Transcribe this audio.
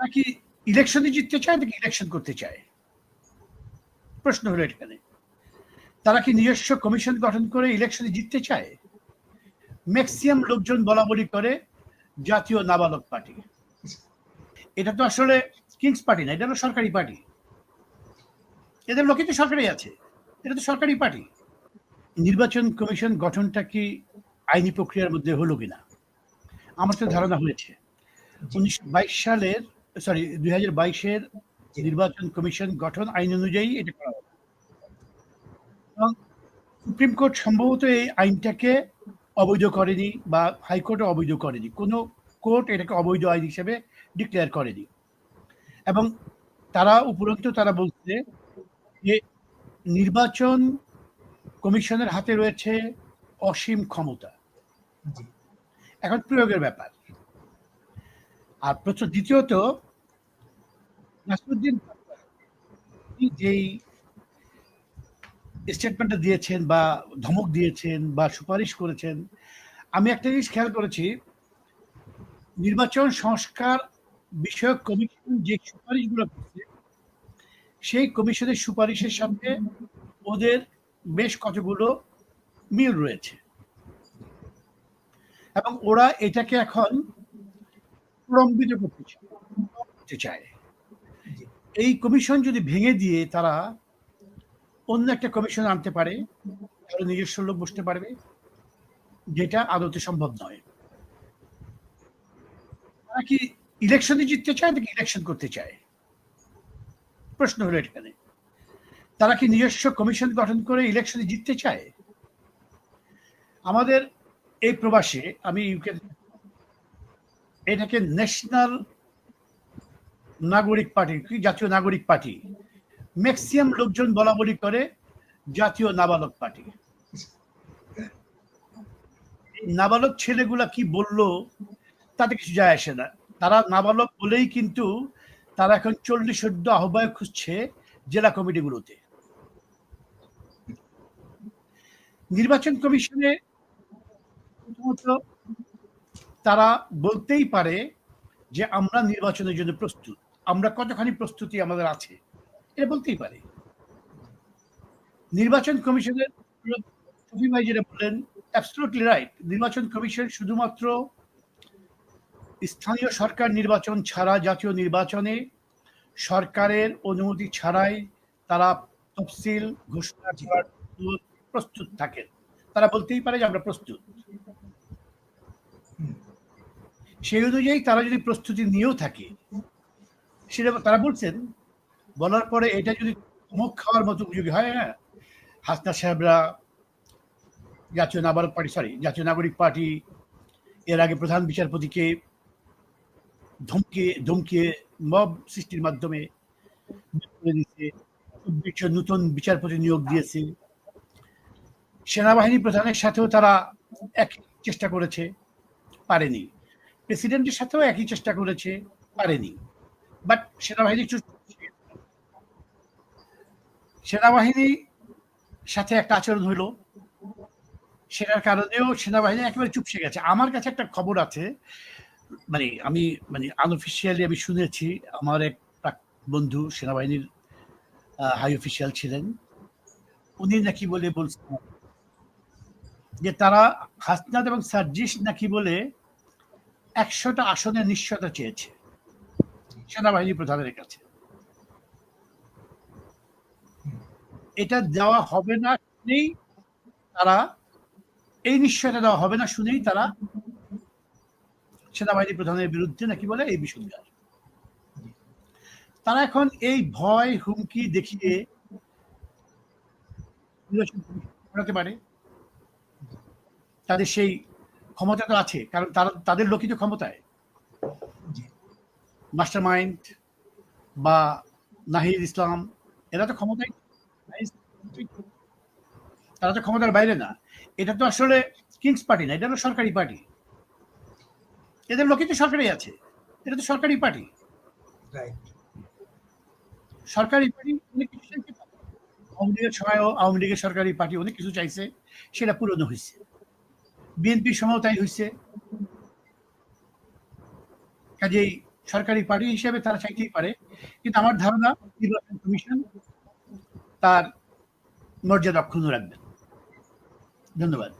তারা ইলেকশনে জিততে চায় নাকি ইলেকশন করতে চায়? প্রশ্ন হলো এখানে। তারা কি নিজস্ব কমিশন গঠন করে ইলেকশনে জিততে চায়? ম্যাক্সিমাম লোকজন বলা বলি করে জাতীয় নাবালক পার্টি। এটা তো আসলে কিংস পার্টি না, এটা সরকারি পার্টি। এদের লোকে তো সরকারি আছে, এটা তো সরকারি পার্টি। নির্বাচন কমিশন গঠনটা কি আইনি প্রক্রিয়ার মধ্যে হলো কিনা? আমার তো ধারণা হয়েছে। উনিশশো বাইশ সালের সরি দুই হাজার বাইশের নির্বাচন কমিশন গঠন আইন অনুযায়ী এটা করা হবে। সুপ্রিম কোর্ট সম্ভবত এই আইনটাকে অবৈধ করেনি বা হাইকোর্টও অবৈধ করেনি। কোনো কোর্ট এটাকে অবৈধ আইন হিসেবে ডিক্লেয়ার করেনি। এবং তারা উপরন্তু তারা বলছে যে নির্বাচন কমিশনের হাতে রয়েছে অসীম ক্ষমতা। এখন প্রয়োগের ব্যাপার। আর প্রচুর দ্বিতীয়ত নাসরুদ্দিন যেই স্টেটমেন্টটা দিয়েছেন বা ধমক দিয়েছেন বা সুপারিশ করেছেন, আমি একটা জিনিস খেয়াল করেছি, নির্বাচন সংস্কার বিষয়ক কমিশন যে সুপারিশগুলো করছে, সেই কমিশনের সুপারিশের সাথে ওদের বেশ কতগুলো মিল রয়েছে। এবং ওরা এটাকে এখন প্রলম্বিত করতে চায়। এই কমিশন যদি ভেঙে দিয়ে তারা অন্য একটা কমিশন আনতে পারে, তাহলে নিজস্ব লোক বসতে পারবে, যেটা আদতে সম্ভব নয়। তারা কি ইলেকশনে জিততে চায় নাকি ইলেকশন করতে চায়? প্রশ্ন হলো এখানে। তারা কি নিজস্ব কমিশন গঠন করে ইলেকশনে জিততে চায়? আমাদের এই প্রবাসে আমি ইউকে এটাকে ন্যাশনাল নাগরিক পার্টি, কি জাতীয় নাগরিক পার্টি? ম্যাক্সিমাম লোকজন বলা বলি করে জাতীয় নাবালক পার্টি। নাবালক ছেলেগুলা কি বলল, তাতে কিছু যায় আসে না। তারা নাবালক বলেই কিন্তু তারা এখন চল্লিশ সদ্য আহ্বায়ক খুঁজছে জেলা কমিটিগুলোতে। নির্বাচন কমিশনে তারা বলতেই পারে যে আমরা নির্বাচনের জন্য প্রস্তুত। আমরা কতখানি প্রস্তুতি আমাদের আছে এটা বলতেই পারে। নির্বাচন কমিশনের ভাই যেটা বললেন অ্যাবসলুটলি রাইট নির্বাচন কমিশন শুধুমাত্র স্থানীয় সরকার নির্বাচন ছাড়া জাতীয় নির্বাচনে সরকারের অনুমতি ছাড়াই তারা তফসিল ঘোষণা প্রস্তুত থাকেন। তারা বলতেই পারে যে আমরা প্রস্তুত। সেই অনুযায়ী তারা যদি প্রস্তুতি নিয়েও থাকে, সেটা তারা বলছেন, বলার পরে এটা যদি মুখ খাওয়ার মতো উপযোগী হয় হ্যাঁ? হাসনা সাহেবরা জাতীয় নাগরিক পার্টি সরি জাতীয় নাগরিক পার্টি, এর আগে প্রধান বিচারপতিকে ধমকে, ধমকিয়ে মব সৃষ্টির মাধ্যমে নতুন বিচারপতি নিয়োগ দিয়েছে। সেনাবাহিনী প্রধানের সাথেও তারা এক চেষ্টা করেছে, পারেনি। প্রেসিডেন্টের সাথেও একই চেষ্টা করেছে, পারেনি। বাট সেনাবাহিনী সেনাবাহিনী সাথে একটা আচরণ হলো। সেটার কারণেও সেনাবাহিনী একেবারে চুপসে গেছে। আমার কাছে একটা খবর আছে মানে আমি মানে আনঅফিসিয়ালি আমি শুনেছি, আমার এক বন্ধু সেনাবাহিনীর হাই অফিসিয়াল ছিলেন। উনি নাকি বলে বলছেন যে তারা হাসনাত এবং সার্জিস নাকি বলে একশোটা আসনের নিশ্চয়তা চেয়েছে সেনাবাহিনী প্রধানের কাছে। এটা দেওয়া হবে না শুনেই তারা, এই নিশ্চয়তা দেওয়া হবে না শুনেই তারা সেনাবাহিনী প্রধানের বিরুদ্ধে নাকি বলে এই বিষয় তারা এখন এই ভয়, হুমকি দেখিয়ে পারে। তাদের সেই ক্ষমতা তো আছে কারণ তারা তাদের লোকিত ক্ষমতায়। মাস্টার মাইন্ড বা নাহিদ ইসলাম এরা তো ক্ষমতায় তারা তো ক্ষমতার বাইরে না। এটা তো আসলে কিংস পার্টি না এটা হলো সরকারি পার্টি। এদের লোকে তো সরকারি আছে এটা তো সরকারি পার্টি। সরকারি পার্টি অনেক কিছু চাইছে। আওয়ামী লীগের সময়ও আওয়ামী লীগের সরকারি পার্টি অনেক কিছু চাইছে সেটা পূরণ হয়েছে। বিএনপির সময়ও তাই হয়েছে কাজেই সরকারি পার্টি হিসেবে তারা চাইতেই পারে। কিন্তু আমার ধারণা, নির্বাচন কমিশন তার মর্যাদা অক্ষুণ্ণ রাখবেন ধন্যবাদ।